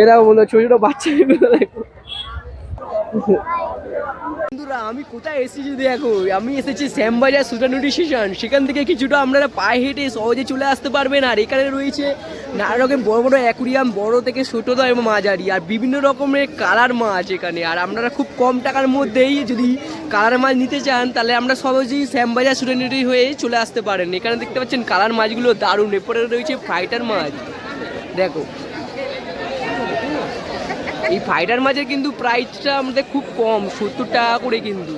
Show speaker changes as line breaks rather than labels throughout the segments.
এরাও মনে ছোট ছোট দেখো। বন্ধুরা, আমি কোথায় এসেছি দেখো? আমি এসেছি শ্যামবাজার সুতানুটি স্টেশন সেখান থেকে কিছুটা আপনারা পায়ে হেঁটে সহজে চলে আসতে পারবেন। আর এখানে রয়েছে নানা রকম বড় বড় অ্যাকুরিয়াম বড় থেকে ছোটো এবং মাঝারি, আর বিভিন্ন রকমের কালার মাছ এখানে। আর আপনারা খুব কম টাকার মধ্যেই যদি কালার মাছ নিতে চান, তাহলে আমরা সহজেই শ্যামবাজার সুতানুটি হয়ে চলে আসতে পারেন। এখানে দেখতে পাচ্ছেন কালার মাছগুলো দারুণ। এরপরে রয়েছে ফাইটার মাছ। দেখো এই ফাইটার মাছের কিন্তু প্রাইসটা আমাদের খুব কম সত্তর টাকা করে কিন্তু।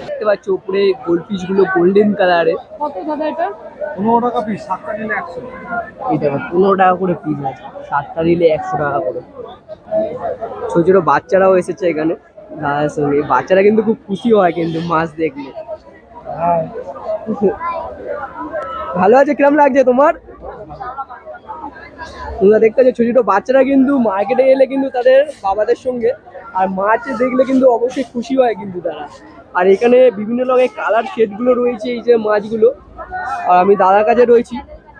দেখতে পাচ্ছ উপরে গোল্ড পিসগুলো গোল্ডেন কালারে
কত দাদা এটা?
পনেরো টাকা পিস সাতটা নিলে একশো।
এই দেখো পনেরো টাকা করে পিস আছে। সাতটা নিলে একশো টাকা করে। ছোট ছোট বাচ্চারাও এসেছে এখানে। দাদার সঙ্গে। বাচ্চারা কিন্তু খুব খুশি হয় কিন্তু মাছ দেখলে।
হ্যাঁ।
ভালো আছে কিরম লাগছে তোমার? তোমরা দেখতে পাচ্ছ ছোট ছোট বাচ্চারা কিন্তু মার্কেটে এলে কিন্তু তাদের বাবাদের সঙ্গে আর মাছ দেখলে কিন্তু অবশ্যই খুশি হয় কিন্তু তারা। আর এখানে বিভিন্ন রকমের কালার শেডগুলো রয়েছে এই যে মাছগুলো। আর আমি দাদার কাছে রয়েছি।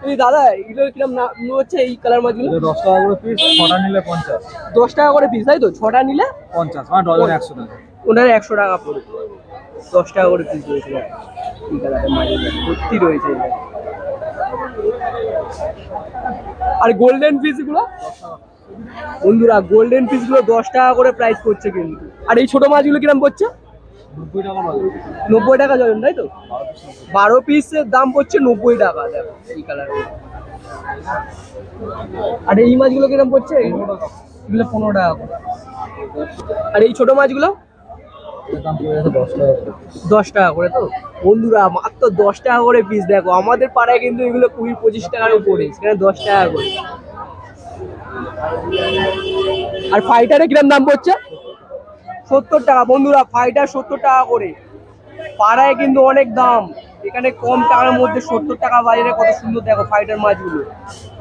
এই দাদা এগুলো কিরম না হচ্ছে এই কালার মাছগুলো?
দশ টাকা করে পিস ছটা নিলে পঞ্চাশ।
দশ টাকা করে পিস তাই তো? ছটা নিলে?
পঞ্চাশ মানে ডজন একশো টাকা।
ওনার একশো টাকা পড়বে। দশ টাকা করে পিস রয়েছে। এই কালারের মাছগুলো ভর্তি রয়েছে। আর গোল্ডেন পিসগুলো বন্ধুরা গোল্ডেন পিসগুলো দশ টাকা করে প্রাইস করছে কিন্তু। আর এই ছোট মাছগুলো কিরম পড়ছে?
নব্বই টাকা
ডজন তাই তো? বারো পিসের দাম পড়ছে নব্বই টাকা দেখো এই কালারের আর এই মাছগুলো কিরম পড়ছে? এগুলো পনেরো টাকা করে। আর এই ছোট মাছগুলো?
দশ টাকা করে
দশ টাকা করে তো? বন্ধুরা মাত্র দশ টাকা করে পিস দেখো আমাদের পাড়ায় কিন্তু এগুলো কুড়ি পঁচিশ টাকার উপরে সেখানে দশ টাকা করে। আর ফাইটারে কিরম দাম পড়ছে? সত্তর টাকা। বন্ধুরা ফাইটার সত্তর টাকা করে। পাড়ায় কিন্তু অনেক দাম। এখানে কম টাকার মধ্যে সত্তর টাকা বাজারে কত সুন্দর দেখো ফাইটার মাছগুলো।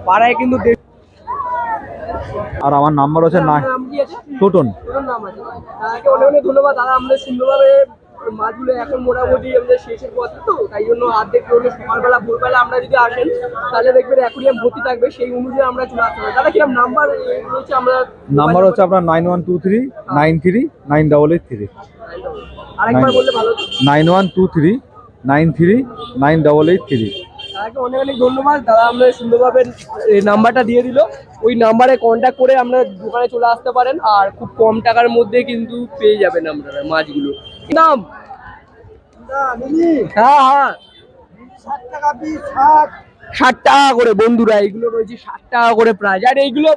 পাড়ায় কিন্তু
আর আমার নাম্বার হচ্ছে না
নাম কি আছে
টোটন।
ধন্যবাদ। দাদা আমাদের সুন্দরভাবে মাছগুলো এখন মোটামুটি আমাদের শেষের পথে তো তাই জন্য সকালবেলা ভোরবেলা আমরা যদি আসেন তাহলে দেখবেন অ্যাকুরিয়াম ভর্তি থাকবে। সেই অনুযায়ী আমরা চলে আসতে পারি দাদা কীরকম নাম্বার আমরা
নাম্বার হচ্ছে আপনার nine one two three nine three nine double eight three
আরেকবার বললে ভালো
nine one two three nine three nine double eight three
দাদাকে অনেক অনেক ধন্যবাদ। দাদা আমরা সুন্দরভাবে এই নাম্বারটা দিয়ে দিল। ওই নাম্বারে কন্ট্যাক্ট করে আমরা দোকানে চলে আসতে পারেন। আর খুব কম টাকার মধ্যে কিন্তু পেয়ে যাবেন আপনারা মাছগুলো। নাম? হ্যাঁ হ্যাঁ। ষাট টাকা করে বন্ধুরা এইগুলো রয়েছে ষাট টাকা করে প্রাইস আর এইগুলো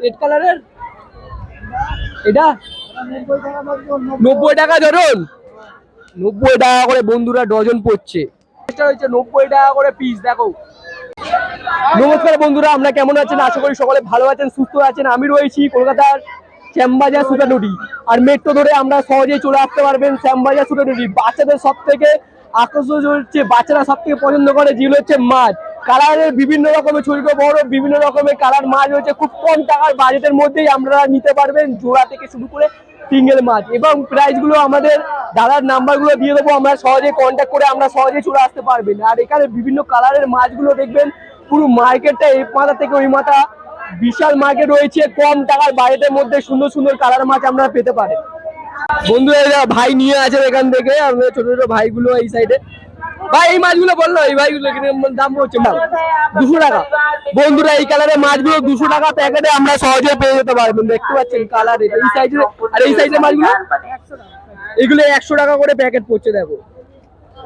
রেড কালারের এটা? নব্বই টাকা ধরুন নব্বই টাকা করে বন্ধুরা ডজন পড়ছে। এটা হচ্ছে নব্বই টাকা করে পিস দেখো। নমস্কার বন্ধুরা, আমরা কেমন আছেন? আশা করি সকলে ভালো আছেন, সুস্থ আছেন। আমি রয়েছি কলকাতার শ্যামবাজার সুতানুটি আর মেট্রো ধরে আমরা সহজেই চলে আসতে পারবেন শ্যামবাজার সুতানুটি বাচ্চাদের সব থেকে আকর্ষণ হচ্ছে, বাচ্চারা সব থেকে পছন্দ করে যেগুলো হচ্ছে মাছ। কালারের বিভিন্ন রকমের ছোট বড় বিভিন্ন রকমের কালার মাছ রয়েছে। খুব কম টাকার বাজেটের মধ্যেই আপনারা নিতে পারবেন, জোড়া থেকে শুরু করে সিঙ্গেল মাছ এবং প্রাইসগুলো আমাদের দাদার নাম্বারগুলো দিয়ে দেবো, আমরা সহজে কন্ট্যাক্ট করে আমরা সহজে চলে আসতে পারবেন আর এখানে বিভিন্ন কালারের মাছগুলো দেখবেন, পুরো মার্কেটটা এই মাথা থেকে ওই মাথা। বিশাল মার্কেট রয়েছে, কম টাকার বাজেটের মধ্যে সুন্দর সুন্দর কালার মাছ আমরা পেতে পারেন বন্ধুরা ভাই নিয়ে আছে এখান থেকে আমাদের ছোট ছোট ভাইগুলো এই সাইডে ভাই, এই মাছগুলো বলল, এই ভাইগুলো দাম হচ্ছে দুশো টাকা। বন্ধুরা, এই কালারের মাছগুলো দুশো টাকা প্যাকেটে আমরা সহজে পেয়ে যেতে পারবেন দেখতে পাচ্ছেন কালার এই সাইজের আর এই সাইজের মাছগুলো? এগুলো একশো টাকা করে প্যাকেট পড়ছে, দেখো।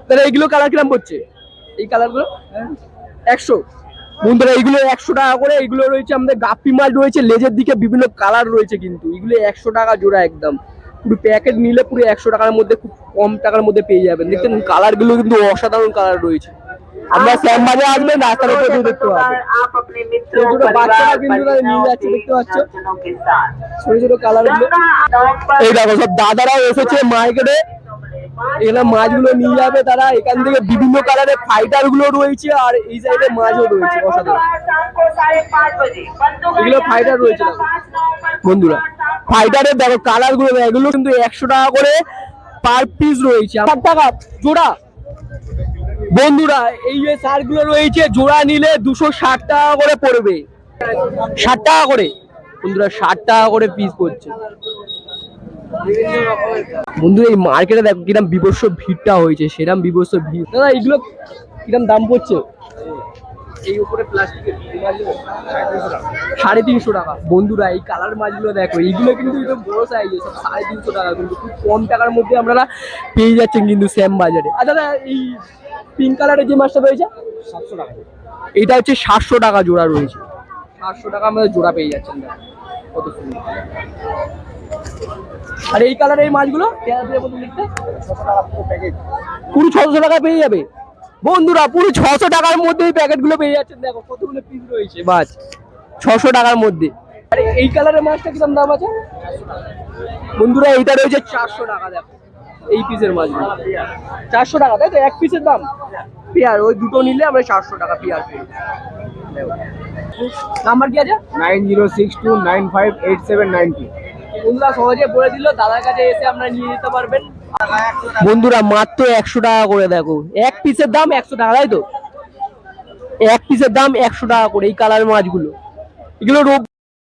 তাহলে এইগুলো কালার কিরাম পড়ছে? এই কালারগুলো একশো। বন্ধুরা এইগুলো একশো টাকা করে এইগুলো রয়েছে আমাদের গাপ্পি মাছ রয়েছে, লেজের দিকে বিভিন্ন কালার রয়েছে কিন্তু। এগুলো একশো টাকা জোড়া একদম। পুরো প্যাকেট নিলে পুরো একশো টাকার মধ্যে খুব কম টাকার মধ্যে পেয়ে যাবেন। দেখছেন কালারগুলো কিন্তু অসাধারণ কালার রয়েছে। আমরা শ্যাম বাজে আসবেন রাস্তার উপর দেখতে পাবেন। ছোট ছোট বাচ্চারা কিন্তু তাদের নিয়ে যাচ্ছে দেখতে পাচ্ছ ছোট ছোট কালারগুলো। এই দেখো সব দাদারা এসেছে মার্কেটে এখানে মাছগুলো নিয়ে যাবে তারা, এখান থেকে বিভিন্ন কালারের ফাইটারগুলো রয়েছে আর এই সাইডে মাছও রয়েছে এগুলো ফাইটার রয়েছে বন্ধুরা ফাইটারের দেখো কালারগুলো এগুলো কিন্তু একশো টাকা করে পার পিস রয়েছে। টাকা, জোড়া। বন্ধুরা, এই যে সারগুলো রয়েছে, জোড়া নিলে দুশো ষাট টাকা করে পড়বে। ষাট টাকা করে। বন্ধুরা, ষাট টাকা করে পিস পড়ছে। বন্ধু এই মার্কেটে দেখো কিরম বিবস্ব ভিড়টা হয়েছে সেরম বিবস্ব ভিড়। দাদা এইগুলো কিরম দাম পড়ছে? এই উপরে প্লাস্টিকের সাড়ে তিনশো টাকা। বন্ধুরা এই কালার মাছগুলো দেখো এইগুলো কিন্তু একদম বড় সাইজ সব সাড়ে তিনশো টাকা কিন্তু খুব কম টাকার মধ্যে আপনারা পেয়ে যাচ্ছেন কিন্তু শ্যাম বাজারে। আর দাদা এই পিঙ্ক কালারের যে মাছটা রয়েছে?
সাতশো টাকা।
এটা হচ্ছে সাতশো টাকা জোড়া রয়েছে। সাতশো টাকা আমাদের জোড়া পেয়ে যাচ্ছেন দেখো। কত সুন্দর। আর এই কালারের এই মাছগুলো পুরো ছশো টাকা পেয়ে যাবে। বন্ধুরা, পুরো ছশো টাকার মধ্যে এই প্যাকেটগুলো পেয়ে যাচ্ছেন। দেখো কতগুলো পিস রয়েছে মাছ। ছশো টাকার মধ্যে। আরে, এই কালারের মাছটা কিরম দাম আছে? বন্ধুরা, এইটা রয়েছে চারশো টাকা, দেখো। এই পিসের মাছগুলো। চারশো টাকা, তাই তো? এক পিসের দাম? পেয়ার ওই দুটো নিলে আমরা চারশো টাকা পেয়ার পেয়ে নাম্বার কি আছে?
Nine zero six two nine five eight seven nine two.
বন্ধুরা সহজে বলে দিল, দাদার কাছে এসে আপনারা নিয়ে যেতে পারবেন। বন্ধুরা, মাত্র একশো টাকা করে দেখো। এক পিসের দাম একশো টাকা, তাই তো? এক পিসের দাম একশো টাকা করে এই কালার মাছগুলো। এগুলো